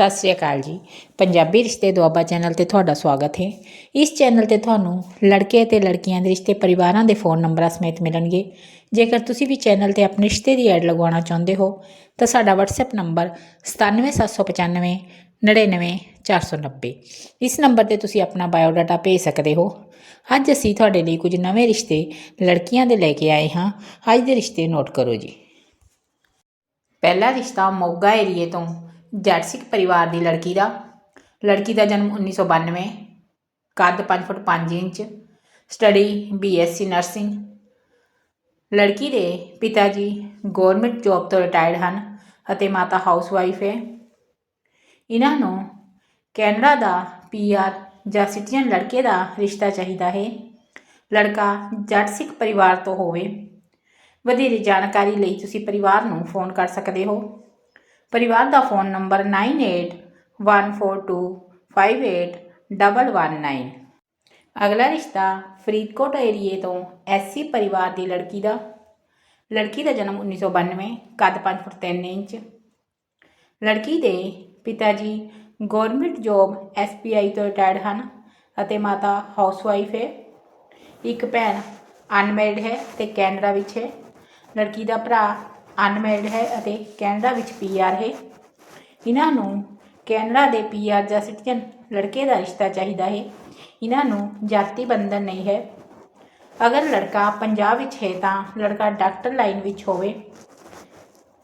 ਸਤਿ ਸ੍ਰੀ ਅਕਾਲ ਜੀ। ਪੰਜਾਬੀ ਰਿਸ਼ਤੇ ਦੁਆਬਾ ਚੈਨਲ ਤੇ ਤੁਹਾਡਾ ਸਵਾਗਤ ਹੈ। ਇਸ ਚੈਨਲ ਤੇ ਤੁਹਾਨੂੰ ਲੜਕੇ ਅਤੇ ਲੜਕੀਆਂ ਦੇ ਰਿਸ਼ਤੇ ਪਰਿਵਾਰਾਂ ਦੇ ਫੋਨ ਨੰਬਰਾਂ ਸਮੇਤ ਮਿਲਣਗੇ। ਜੇਕਰ ਤੁਸੀਂ ਵੀ ਚੈਨਲ ਤੇ ਆਪਣੇ ਰਿਸ਼ਤੇ ਦੀ ਐਡ ਲਗਵਾਉਣਾ ਚਾਹੁੰਦੇ ਹੋ, ਤਾਂ ਸਾਡਾ WhatsApp ਨੰਬਰ 97795 99490 ਇਸ ਨੰਬਰ ਤੇ ਤੁਸੀਂ ਆਪਣਾ ਬਾਇਓਡਾਟਾ ਭੇਜ ਸਕਦੇ ਹੋ। ਅੱਜ ਅਸੀਂ ਤੁਹਾਡੇ ਲਈ ਕੁਝ ਨਵੇਂ ਰਿਸ਼ਤੇ ਲੜਕੀਆਂ ਦੇ ਲੈ ਕੇ ਆਏ ਹਾਂ। ਅੱਜ ਦੇ ਰਿਸ਼ਤੇ ਨੋਟ ਕਰੋ ਜੀ। ਪਹਿਲਾ ਰਿਸ਼ਤਾ ਮੋਗਾ ਏਰੀਏ ਤੋਂ ਜੱਟ ਸਿੱਖ ਪਰਿਵਾਰ ਦੀ ਲੜਕੀ ਦਾ। ਲੜਕੀ ਦਾ ਜਨਮ 1992 ਕੱਦ 5 foot 5 inch, study BSc nursing. ਲੜਕੀ ਦੇ ਪਿਤਾ ਜੀ ਗਵਰਨਮੈਂਟ ਜੌਬ ਤੋਂ ਰਿਟਾਇਰਡ ਹਨ ਅਤੇ ਮਾਤਾ ਹਾਊਸਵਾਈਫ ਹੈ। ਇਹਨਾਂ ਨੂੰ ਕੈਨੇਡਾ ਦਾ ਪੀਆਰ ਜਾਂ ਸਿਟੀਜ਼ਨ ਲੜਕੇ ਦਾ ਰਿਸ਼ਤਾ ਚਾਹੀਦਾ ਹੈ। ਲੜਕਾ ਜੱਟ ਸਿੱਖ ਪਰਿਵਾਰ ਤੋਂ ਹੋਵੇ। ਵਧੇਰੇ ਜਾਣਕਾਰੀ ਲਈ ਤੁਸੀਂ ਪਰਿਵਾਰ ਨੂੰ ਫੋਨ ਕਰ ਸਕਦੇ ਹੋ। ਪਰਿਵਾਰ ਦਾ ਫੋਨ ਨੰਬਰ 9814258119 ਅਗਲਾ ਰਿਸ਼ਤਾ ਫਰੀਦਕੋਟ ਏਰੀਏ ਤੋਂ ਐਸਸੀ ਪਰਿਵਾਰ ਦੀ ਲੜਕੀ ਦਾ। ਲੜਕੀ ਦਾ ਜਨਮ 1992 ਕੱਦ 5 ਫੁੱਟ 3 ਇੰਚ। ਲੜਕੀ ਦੇ ਪਿਤਾ ਜੀ ਗਵਰਨਮੈਂਟ ਜੌਬ ਐਸਪੀਆਈ ਤੋਂ ਰਿਟਾਇਰਡ ਹਨ ਅਤੇ ਮਾਤਾ ਹਾਊਸਵਾਈਫ ਹੈ। ਇੱਕ ਭੈਣ ਅਨਮੈਰਿਡ ਹੈ ਤੇ ਕੈਨੇਡਾ ਵਿੱਚ ਹੈ। ਲੜਕੀ ਦਾ ਭਰਾ ਅਨਮੈਰਿਡ ਹੈ ਅਤੇ ਕੈਨੇਡਾ ਵਿੱਚ ਪੀਆਰ ਹੈ। ਇਹਨਾਂ ਨੂੰ ਕੈਨੇਡਾ ਦੇ ਪੀਆਰ ਜਾਂ ਸਿਟੀਜ਼ਨ ਲੜਕੇ ਦਾ ਰਿਸ਼ਤਾ ਚਾਹੀਦਾ ਹੈ। ਇਹਨਾਂ ਨੂੰ ਜਾਤੀ ਬੰਧਨ ਨਹੀਂ ਹੈ। ਅਗਰ ਲੜਕਾ ਪੰਜਾਬ ਵਿੱਚ ਹੈ ਤਾਂ ਲੜਕਾ ਡਾਕਟਰ ਲਾਈਨ ਵਿੱਚ ਹੋਵੇ।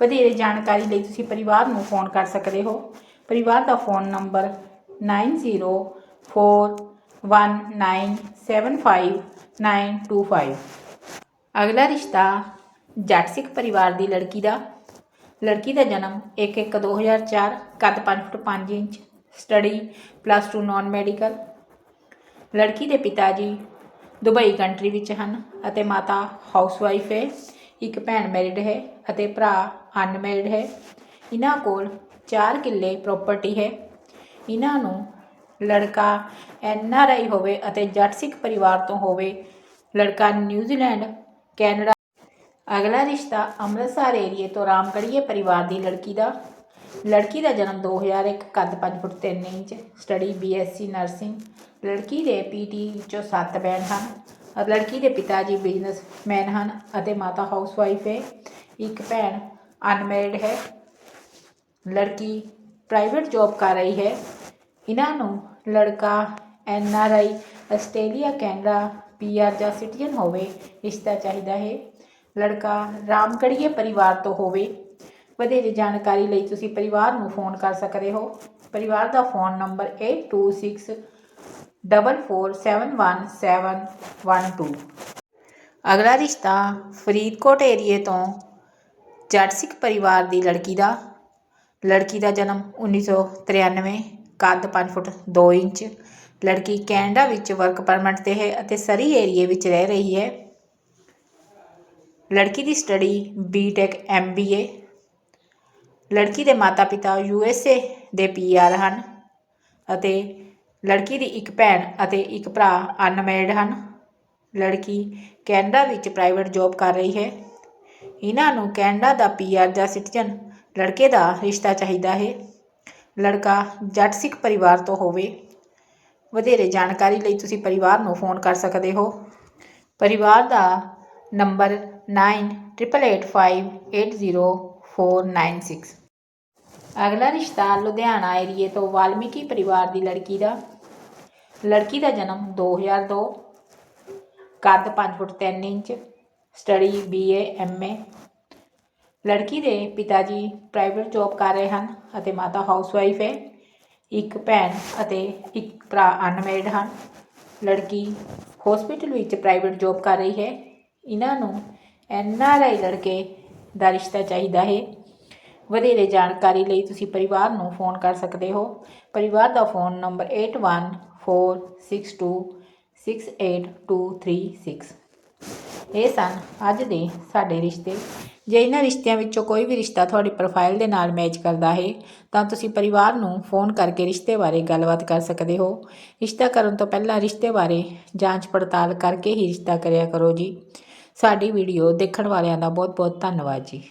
ਵਧੇਰੇ ਜਾਣਕਾਰੀ ਲਈ ਤੁਸੀਂ ਪਰਿਵਾਰ ਨੂੰ ਫੋਨ ਕਰ ਸਕਦੇ ਹੋ। ਪਰਿਵਾਰ ਦਾ ਫੋਨ ਨੰਬਰ 9041975925 ਅਗਲਾ ਰਿਸ਼ਤਾ ਜੱਟ ਸਿੱਖ ਪਰਿਵਾਰ ਦੀ ਲੜਕੀ ਦਾ। ਲੜਕੀ ਦਾ ਜਨਮ 1/1/2004 ਕੱਦ 5 foot 5 inch, study plus 2 non medical. ਲੜਕੀ ਦੇ ਪਿਤਾ ਜੀ ਦੁਬਈ ਕੰਟਰੀ ਵਿੱਚ ਹਨ ਅਤੇ ਮਾਤਾ ਹਾਊਸਵਾਈਫ ਹੈ, ਇੱਕ ਭੈਣ ਮੈਰਿਡ ਹੈ ਅਤੇ ਭਰਾ ਅਨਮੈਰਿਡ ਹੈ। ਇਹਨਾਂ ਕੋਲ 4 ਕਿੱਲੇ ਪ੍ਰਾਪਰਟੀ ਹੈ। ਇਹਨਾਂ ਨੂੰ ਲੜਕਾ ਐਨ ਆਰ ਆਈ ਹੋਵੇ ਅਤੇ ਜੱਟ ਸਿੱਖ ਪਰਿਵਾਰ ਤੋਂ ਹੋਵੇ ਲੜਕਾ ਨਿਊਜ਼ੀਲੈਂਡ, ਕੈਨੇਡਾ ਅਗਲਾ ਰਿਸ਼ਤਾ ਅੰਮ੍ਰਿਤਸਰ ਏਰੀਏ ਤੋਂ ਰਾਮਗੜੀਏ ਪਰਿਵਾਰ ਦੀ ਲੜਕੀ ਦਾ। ਲੜਕੀ ਦਾ ਜਨਮ 2001 ਕੱਦ 5 foot 3 inch study BSc nursing ਲੜਕੀ ਦੇ ਪੀਟੀ ਵਿੱਚੋਂ 7 ਬੈਂਡ ਹਨ ਅਤੇ ਲੜਕੀ ਦੇ ਪਿਤਾ ਜੀ ਬਿਜ਼ਨਸਮੈਨ ਹਨ ਅਤੇ ਮਾਤਾ ਹਾਊਸਵਾਈਫ ਹੈ। ਇੱਕ ਭੈਣ ਅਨਮੈਰਿਡ ਹੈ। ਲੜਕੀ ਪ੍ਰਾਈਵੇਟ ਜੌਬ ਕਰ ਰਹੀ ਹੈ। ਇਹਨਾਂ ਨੂੰ ਲੜਕਾ N R I Australia Canada PR ਜਾਂ ਸਿਟੀਜ਼ਨ ਹੋਵੇ, ਰਿਸ਼ਤਾ ਚਾਹੀਦਾ ਹੈ। ਲੜਕਾ ਰਾਮਗੜੀਏ ਪਰਿਵਾਰ ਤੋਂ ਹੋਵੇ, ਵਧੇਰੇ ਜਾਣਕਾਰੀ ਲਈ ਤੁਸੀਂ ਪਰਿਵਾਰ ਨੂੰ ਫੋਨ ਕਰ ਸਕਦੇ ਹੋ। ਪਰਿਵਾਰ ਦਾ ਫੋਨ ਨੰਬਰ 8264471712 ਅਗਲਾ ਰਿਸ਼ਤਾ ਫਰੀਦਕੋਟ ਏਰੀਏ ਤੋਂ ਜੱਟ ਸਿੱਖ ਪਰਿਵਾਰ ਦੀ ਲੜਕੀ ਦਾ। ਲੜਕੀ ਦਾ ਜਨਮ 1993 ਕੱਦ 5 ਫੁੱਟ 2 ਇੰਚ। ਲੜਕੀ ਕੈਨੇਡਾ ਵਿੱਚ ਵਰਕ ਪਰਮਿਟ ਤੇ ਹੈ ਅਤੇ ਸਰੀ ਏਰੀਏ ਵਿੱਚ ਰਹਿ ਰਹੀ ਹੈ। ਲੜਕੀ ਦੀ ਸਟੱਡੀ ਬੀਟੈਕ ਐਮਬੀਏ ਲੜਕੀ ਦੇ ਮਾਤਾ-ਪਿਤਾ ਯੂਐਸਏ ਦੇ ਪੀਆਰ ਹਨ ਅਤੇ ਲੜਕੀ ਦੀ ਇੱਕ ਭੈਣ ਅਤੇ ਇੱਕ ਭਰਾ ਅਨਮੈਰਿਡ ਹਨ। ਲੜਕੀ ਕੈਨੇਡਾ ਵਿੱਚ ਪ੍ਰਾਈਵੇਟ ਜੌਬ ਕਰ ਰਹੀ ਹੈ। ਇਹਨਾਂ ਨੂੰ ਕੈਨੇਡਾ ਦਾ ਪੀਆਰ ਜਾਂ ਸਿਟੀਜ਼ਨ ਲੜਕੇ ਦਾ ਰਿਸ਼ਤਾ ਚਾਹੀਦਾ ਹੈ। ਲੜਕਾ ਜੱਟ ਸਿੱਖ ਪਰਿਵਾਰ ਤੋਂ ਹੋਵੇ। ਵਧੇਰੇ ਜਾਣਕਾਰੀ ਲਈ ਤੁਸੀਂ ਪਰਿਵਾਰ ਨੂੰ ਫੋਨ ਕਰ ਸਕਦੇ ਹੋ। ਪਰਿਵਾਰ ਦਾ ਨੰਬਰ 9885800496 ਅਗਲਾ ਰਿਸ਼ਤਾ ਲੁਧਿਆਣਾ ਏਰੀਏ ਤੋਂ ਵਾਲਮੀਕੀ ਪਰਿਵਾਰ ਦੀ ਲੜਕੀ ਦਾ। ਲੜਕੀ ਦਾ ਜਨਮ 2002 ਕੱਦ 5 foot 3 inch. Study BA MA ਲੜਕੀ ਦੇ ਪਿਤਾ ਜੀ ਪ੍ਰਾਈਵੇਟ ਜੌਬ ਕਰ ਰਹੇ ਹਨ ਅਤੇ ਮਾਤਾ ਹਾਊਸਵਾਈਫ ਹੈ। ਇੱਕ ਭੈਣ ਅਤੇ ਇੱਕ ਭਰਾ ਅਨਮੈਰਿਡ ਹਨ। ਲੜਕੀ ਹਸਪੀਟਲ ਵਿੱਚ ਪ੍ਰਾਈਵੇਟ ਜੌਬ ਕਰ ਰਹੀ ਹੈ। ਇਹਨਾਂ ਨੂੰ ਐਨ ਆਰ ਆਈ ਲੜਕੇ ਦਾ ਰਿਸ਼ਤਾ ਚਾਹੀਦਾ ਹੈ। ਵਧੇਰੇ ਜਾਣਕਾਰੀ ਲਈ ਤੁਸੀਂ ਪਰਿਵਾਰ ਨੂੰ ਫੋਨ ਕਰ ਸਕਦੇ ਹੋ। ਪਰਿਵਾਰ ਦਾ ਫੋਨ ਨੰਬਰ 8146268236 ਇਹ ਸਨ ਅੱਜ ਦੇ ਸਾਡੇ ਰਿਸ਼ਤੇ। ਜੇ ਇਹਨਾਂ ਰਿਸ਼ਤਿਆਂ ਵਿੱਚੋਂ ਕੋਈ ਵੀ ਰਿਸ਼ਤਾ ਤੁਹਾਡੀ ਪ੍ਰੋਫਾਈਲ ਦੇ ਨਾਲ ਮੈਚ ਕਰਦਾ ਹੈ, ਤਾਂ ਤੁਸੀਂ ਪਰਿਵਾਰ ਨੂੰ ਫੋਨ ਕਰਕੇ ਰਿਸ਼ਤੇ ਬਾਰੇ ਗੱਲਬਾਤ ਕਰ ਸਕਦੇ ਹੋ। ਰਿਸ਼ਤਾ ਕਰਨ ਤੋਂ ਪਹਿਲਾਂ ਰਿਸ਼ਤੇ ਬਾਰੇ ਜਾਂਚ ਪੜਤਾਲ ਕਰਕੇ ਹੀ ਰਿਸ਼ਤਾ ਕਰਿਆ ਕਰੋ ਜੀ। ਸਾਡੀ ਵੀਡੀਓ ਦੇਖਣ ਵਾਲਿਆਂ ਦਾ ਬਹੁਤ ਬਹੁਤ ਧੰਨਵਾਦ ਜੀ।